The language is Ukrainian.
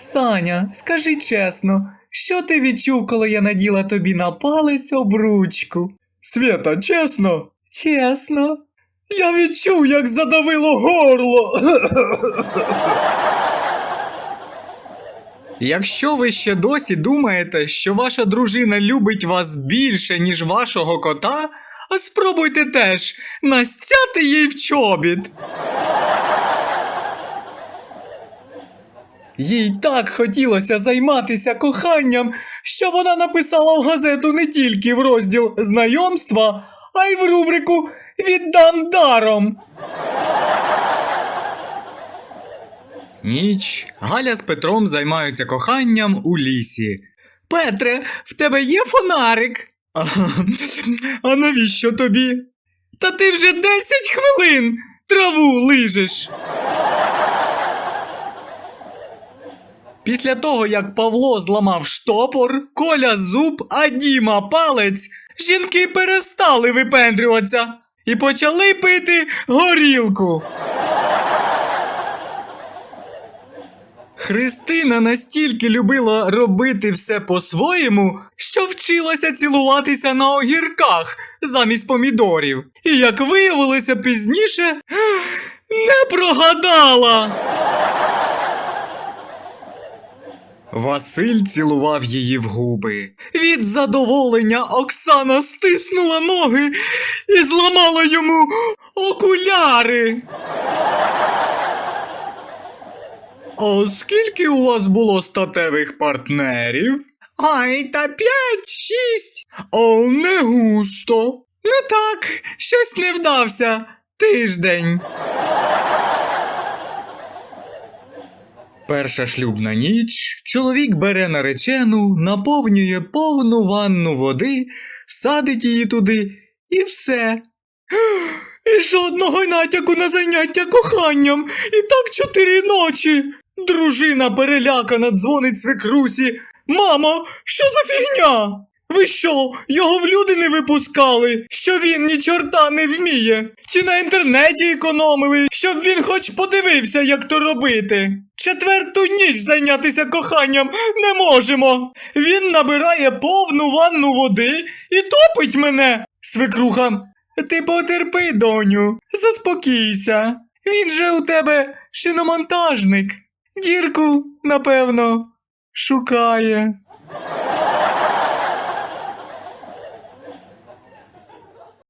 Саня, скажи чесно, що ти відчув, коли я наділа тобі на палець обручку? Свята, чесно? Чесно. Я відчув, як задавило горло. Якщо ви ще досі думаєте, що ваша дружина любить вас більше, ніж вашого кота, спробуйте теж настяти їй в чобіт. Їй так хотілося займатися коханням, що вона написала в газету не тільки в розділ знайомства, а й в рубрику Віддам даром. Ніч. Галя з Петром займаються коханням у лісі. Петре, в тебе є фонарик? А, а навіщо тобі? Та ти вже 10 хвилин траву лижеш. Після того, як Павло зламав штопор, Коля зуб, а Діма палець, жінки перестали випендрюватися і почали пити горілку. Христина настільки любила робити все по-своєму, що вчилася цілуватися на огірках замість помідорів. І як виявилося пізніше, не прогадала. Василь цілував її в губи. Від задоволення Оксана стиснула ноги і зламала йому окуляри. А скільки у вас було статевих партнерів? Ай, та п'ять-шість. О, не густо. Ну так, щось не вдався. Тиждень. Перша шлюбна ніч. Чоловік бере наречену, наповнює повну ванну води, садить її туди і все. І жодного натяку на заняття коханням. І так чотири ночі. Дружина перелякана дзвонить свекрусі. Мамо, що за фігня? Ви що, його в люди не випускали, що він ні чорта не вміє? Чи на інтернеті економили, щоб він хоч подивився, як то робити? Четверту ніч зайнятися коханням не можемо. Він набирає повну ванну води і топить мене. Свекруха, ти потерпи, доню, заспокійся. Він же у тебе шиномонтажник. Дірку, напевно, шукає.